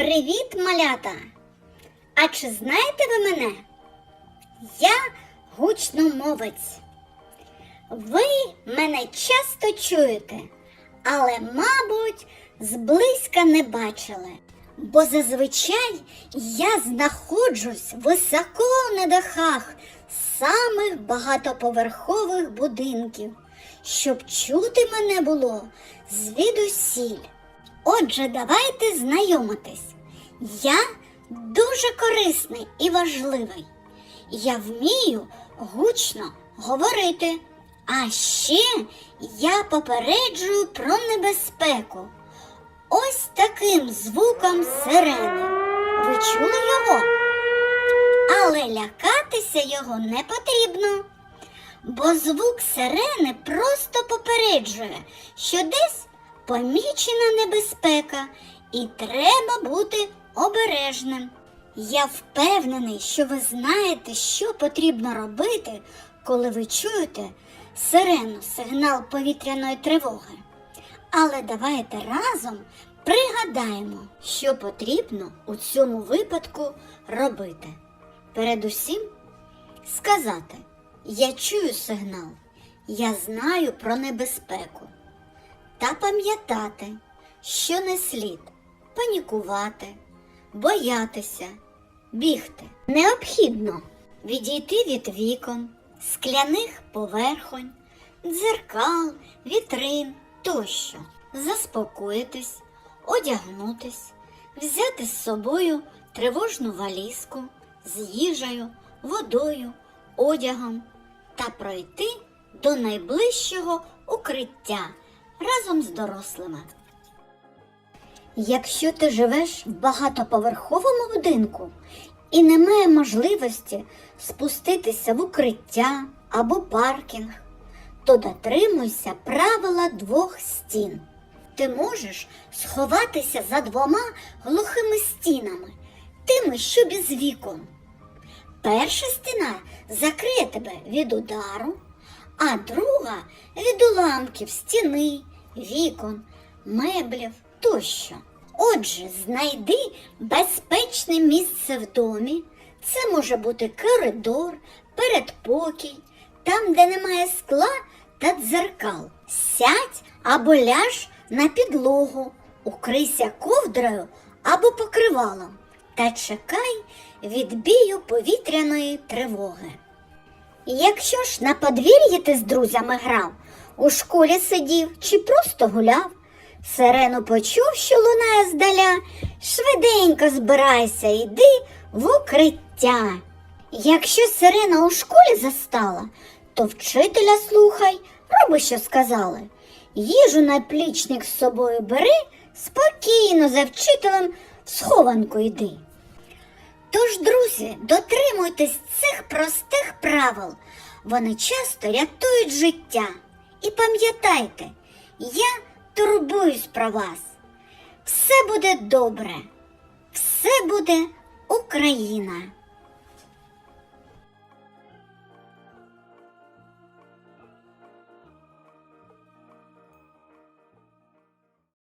Привіт, малята! А чи знаєте ви мене? Я гучномовець. Ви мене часто чуєте, але, мабуть, зблизька не бачили. Бо зазвичай я знаходжусь високо на дахах самих багатоповерхових будинків, щоб чути мене було звідусіль. Отже, давайте знайомитись. Я дуже корисний і важливий. Я вмію гучно говорити. А ще я попереджую про небезпеку. Ось таким звуком сирени. Ви чули його? Але лякатися його не потрібно. Бо звук сирени просто попереджує, що десь помічена небезпека і треба бути обережним. Я впевнений, що ви знаєте, що потрібно робити, коли ви чуєте сирену, сигнал повітряної тривоги. Але давайте разом пригадаємо, що потрібно у цьому випадку робити. Передусім сказати: Я чую сигнал, я знаю про небезпеку. Та пам'ятати, що не слід панікувати, боятися, бігти. Необхідно відійти від вікон, скляних поверхонь, дзеркал, вітрин тощо, заспокоїтись, одягнутись, взяти з собою тривожну валізку з їжею, водою, одягом та пройти до найближчого укриття разом з дорослими. Якщо ти живеш в багатоповерховому будинку і немає можливості спуститися в укриття або паркінг, то дотримуйся правила двох стін. Ти можеш сховатися за двома глухими стінами, тими, що без вікон. Перша стіна закриє тебе від удару, а друга від уламків стіни, вікон, меблів тощо. Отже, знайди безпечне місце в домі. Це може бути коридор, передпокій, там, де немає скла та дзеркал. Сядь або ляж на підлогу, укрийся ковдрою або покривалом та чекай відбію повітряної тривоги. Якщо ж на подвір'ї ти з друзями грав, у школі сидів чи просто гуляв, сирену почув, що лунає здаля, швиденько збирайся, йди в укриття. Якщо сирена у школі застала, то вчителя слухай, роби, що сказали. Їжу на плічник з собою бери, спокійно за вчителем в схованку йди. Тож, друзі, дотримуйтесь цих простих правил. Вони часто рятують життя. І пам'ятайте, я турбуюсь про вас. Все буде добре, все буде Україна.